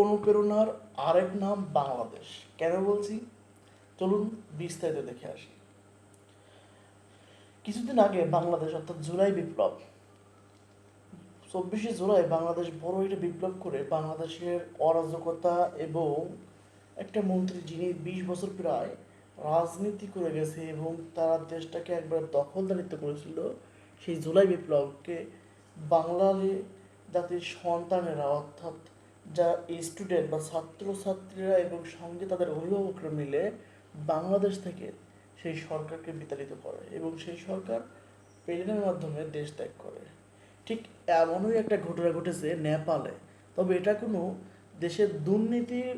অনুপ্রেরণার আরেক নাম বাংলাদেশ। কেন বলছি? চলুন বিস্তারিত দেখে আসি। কিছুদিন আগে বাংলাদেশ, অর্থাৎ জুলাই বিপ্লব, চব্বিশে জুলাই বাংলাদেশ বড় একটা বিপ্লব করে বাংলাদেশের অরাজকতা এবং একটা মন্ত্রী যিনি বিশ বছর প্রায় রাজনীতি করে গেছে এবং তারা দেশটাকে একবার দখলদারিত্ব করেছিল, সেই জুলাই বিপ্লবকে বাঙালি জাতির সন্তানেরা, অর্থাৎ যা স্টুডেন্ট বা ছাত্রছাত্রীরা এবং সঙ্গে তাদের অভিভাবকরা মিলে বাংলাদেশ থেকে সেই সরকারকে বিতাড়িত করে এবং সেই সরকার প্রেরণের মাধ্যমে দেশ ত্যাগ করে। ঠিক এমনই একটা ঘটনা ঘটেছে নেপালে। তবে এটা কোনো দেশের দুর্নীতির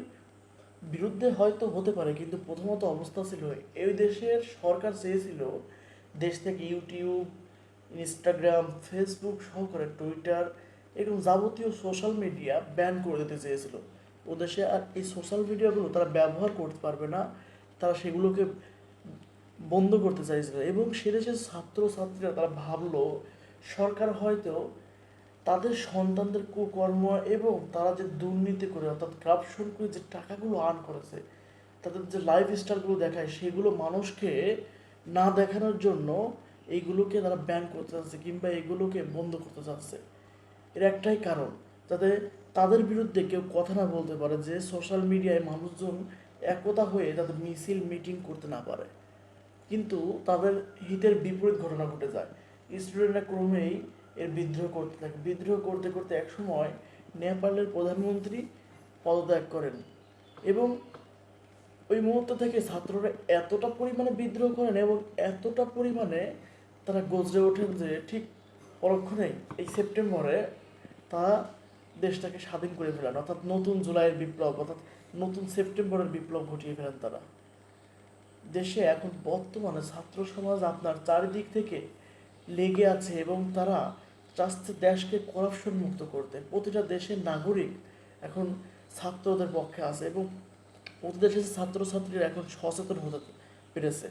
বিরুদ্ধে হয়তো হতে পারে, কিন্তু প্রথমত অবস্থা ছিল এই দেশের সরকার চেয়েছিল দেশ থেকে ইউটিউব, ইনস্টাগ্রাম, ফেসবুক সহকারে টুইটার এরকম যাবতীয় সোশ্যাল মিডিয়া ব্যান করে দিতে চেয়েছিল। ও দেশে আর এই সোশ্যাল মিডিয়াগুলো তারা ব্যবহার করতে পারবে না, তারা সেগুলোকে বন্ধ করতে চাইছিল এবং সে দেশের ছাত্র ছাত্রীরা তারা ভাবলো, সরকার হয়তো তাদের সন্তানদের কুকর্ম এবং তারা যে দুর্নীতি করে, অর্থাৎ কারাপশন করে যে টাকাগুলো আর্ন করেছে, তাদের যে লাইফ স্টাইলগুলো দেখায়, সেগুলো মানুষকে না দেখানোর জন্য এইগুলোকে তারা ব্যান করতে চাচ্ছে কিংবা এগুলোকে বন্ধ করতে চাচ্ছে। এর একটাই কারণ। যাতে তাদের বিরুদ্ধে কেউ কথা না বলতে পারে যে সোশ্যাল মিডিয়ায় মানুষজন একতা হয়ে তাদের মিছিল, মিটিং করতে না পারে। কিন্তু তাদের হিতের বিপরীত ঘটনা ঘটে যায়। স্টুডেন্টরা ক্রমেই এর বিদ্রোহ করতে থাকে। বিদ্রোহ করতে করতে একসময় নেপালের প্রধানমন্ত্রী পদত্যাগ করেন এবং ওই মুহূর্ত থেকে ছাত্ররা এতটা পরিমাণে বিদ্রোহ করেন এবং এতটা পরিমাণে তারা গজরে ওঠেন যে ঠিক পরক্ষণেই এই সেপ্টেম্বরে তারা দেশটাকে স্বাধীন করে ফেলেন। অর্থাৎ নতুন জুলাইয়ের বিপ্লব, অর্থাৎ নতুন সেপ্টেম্বরের বিপ্লব ঘটিয়ে ফেলেন তারা। দেশে এখন বর্তমানে ছাত্র সমাজ আপনার চারিদিক থেকে লেগে আছে এবং তারা চাচ্ছে দেশকে করাপশন মুক্ত করতে। প্রতিটা দেশের নাগরিক এখন ছাত্রদের পক্ষে আছে এবং প্রতি দেশের ছাত্রছাত্রীরা এখন সচেতন হতে পেরেছে।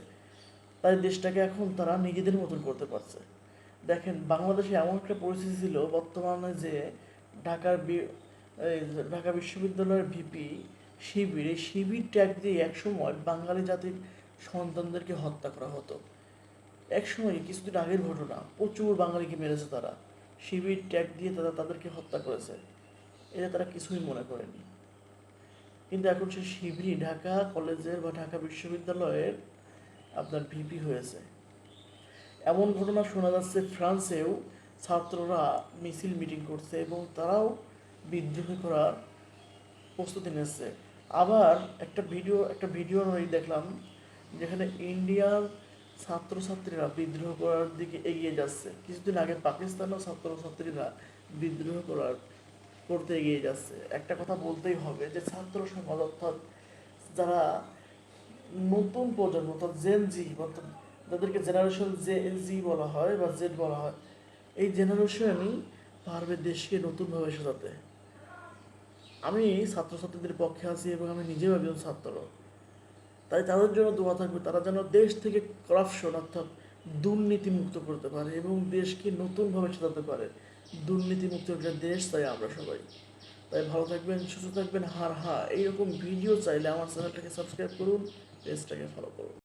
তাই দেশটাকে এখন তারা নিজেদের মতন করতে পারছে। দেখেন, বাংলাদেশে এমন একটা পরিস্থিতি ছিল বর্তমানে যে ঢাকার ঢাকা বিশ্ববিদ্যালয়ের ভিপি শিবির এই শিবির ট্যাগ দিয়ে একসময় বাঙালি জাতির সন্তানদেরকে হত্যা করা হতো। একসময় কিছুদিন আগের ঘটনা, প্রচুর বাঙালিকে মেরেছে তারা। শিবির ট্যাগ দিয়ে তারা তাদেরকে হত্যা করেছে। এটা তারা কিছুই মনে করেনি। কিন্তু এখন সে শিবিরই ঢাকা কলেজের বা ঢাকা বিশ্ববিদ্যালয়ের আপনার ভিপি হয়েছে। এমন ঘটনা শোনা যাচ্ছে ফ্রান্সেও ছাত্ররা মিছিল মিটিং করছে এবং তারাও বিদ্রোহ করার প্রস্তুতি নিচ্ছে। আবার একটা ভিডিও একটা ভিডিও আমি দেখলাম যেখানে ইন্ডিয়ার ছাত্রছাত্রীরা বিদ্রোহ করার দিকে এগিয়ে যাচ্ছে। কিছুদিন আগে পাকিস্তানেও ছাত্রছাত্রীরা বিদ্রোহ করার, করতে এগিয়ে যাচ্ছে। একটা কথা বলতেই হবে যে ছাত্র সমাজ অর্থাৎ যারা নতুন প্রজন্ম অর্থাৎ জেন জি অর্থাৎ যাদেরকে জেনারেশন জে জি বলা হয় বা জেড বলা হয়, এই জেনারেশনই পারবে দেশকে নতুনভাবে সাজাতে। আমি ছাত্রছাত্রীদের পক্ষে আছি এবং আমি নিজেও একজন ছাত্র। তাই তাদের জন্য দোয়া থাকবে, তারা যেন দেশ থেকে করাপশন অর্থাৎ দুর্নীতি মুক্ত করতে পারে এবং দেশকে নতুনভাবে সাজাতে পারে। দুর্নীতি মুক্ত একটা দেশ তাই আমরা সবাই। তাই ভালো থাকবেন, সুস্থ থাকবেন, হার হা এইরকম ভিডিও চাইলে আমার চ্যানেলটাকে সাবস্ক্রাইব করুন পেজটাকে ফলো করুন।